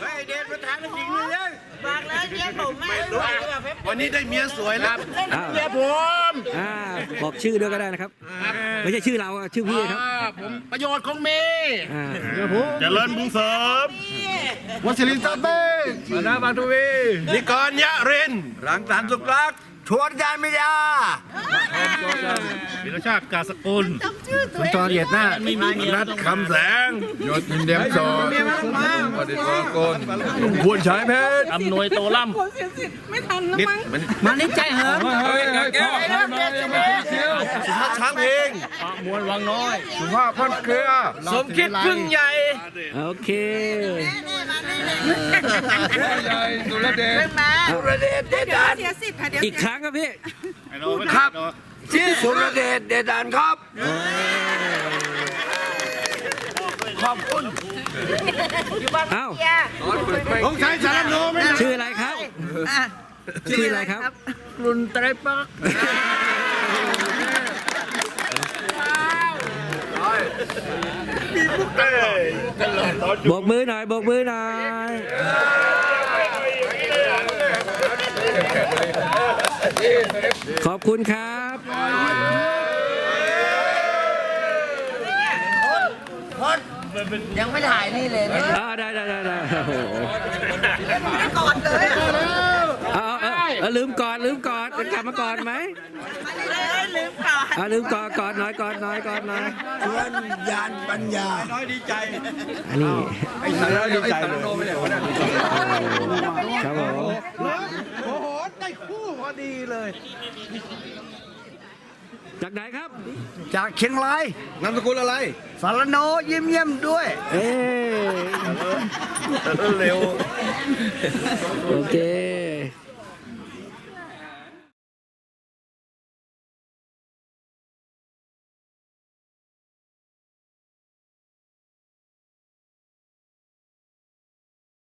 เฮ้ยเดนประธานผู้หญิงเลยฝากแล้วเมียผมไม่รู้วันนี้ได้เมียสวยแล้วเมียผมบอกชื่อด้วยก็ได้นะครับ ไม่ใช่ชื่อเราชื่อพี่ครับผมประโยชน์ของเมย์เมียผมเลิญบุญเสริมวัชรินทร์ซาเบ้มานาบางทวีนิกรยะรินรังสรรค์สุกรักษ์ ชวนยานมิยาวิรชาติกาสกุลสุนทรเหยียดหน้านัดคำแสงยศเดียมสอนปฏิวัติกลควรใช้เพชรอำนวยโตล่คนเสียสิทธิ์ไม่ทันแล้วมั้งมานิจใจเหรอเฮ้ยแก้วสุภาพช้างเพลงมวลวังน้อย สุภาพพันเกลือ สมคิดพึ่งใหญ่ โอเคใหญ่สุรเดช มาเดี๋ยวเสียสิทธิ์ค่ะเดี๋ยวอีกครั้งครับพี่ครับ ชื่อสุรเดชเดชดานครับ ขอบคุณ เอ้าองค์ชายสารโนไม่ชื่ออะไรครับชื่ออะไรครับ รุนไตรปักษ์โบกมือหน่อยโบกมือหน่อย ขอบคุณครับยังไม่ถ่ายนี่เลยนี่ยอ่าได้ได้ได้ได้โอ้โหก่อนเลยเอาเอาเอาลืมกอดลืมกอดกลับมากอนไหมลืมกอนอ่าลืมกอดกอดหน่อยกอดหน่อยกอดหน่อยชวนยานปัญญาอันนี้ไอ้สารดีใจเลยครับผม โอ้โห ได้คู่พอ ดีเลย จากไหนครับ จากเชียงรายนามสกุลอะไร สารโนยิ้มเยี่ยมด้วย เอ้เร็ว โอเค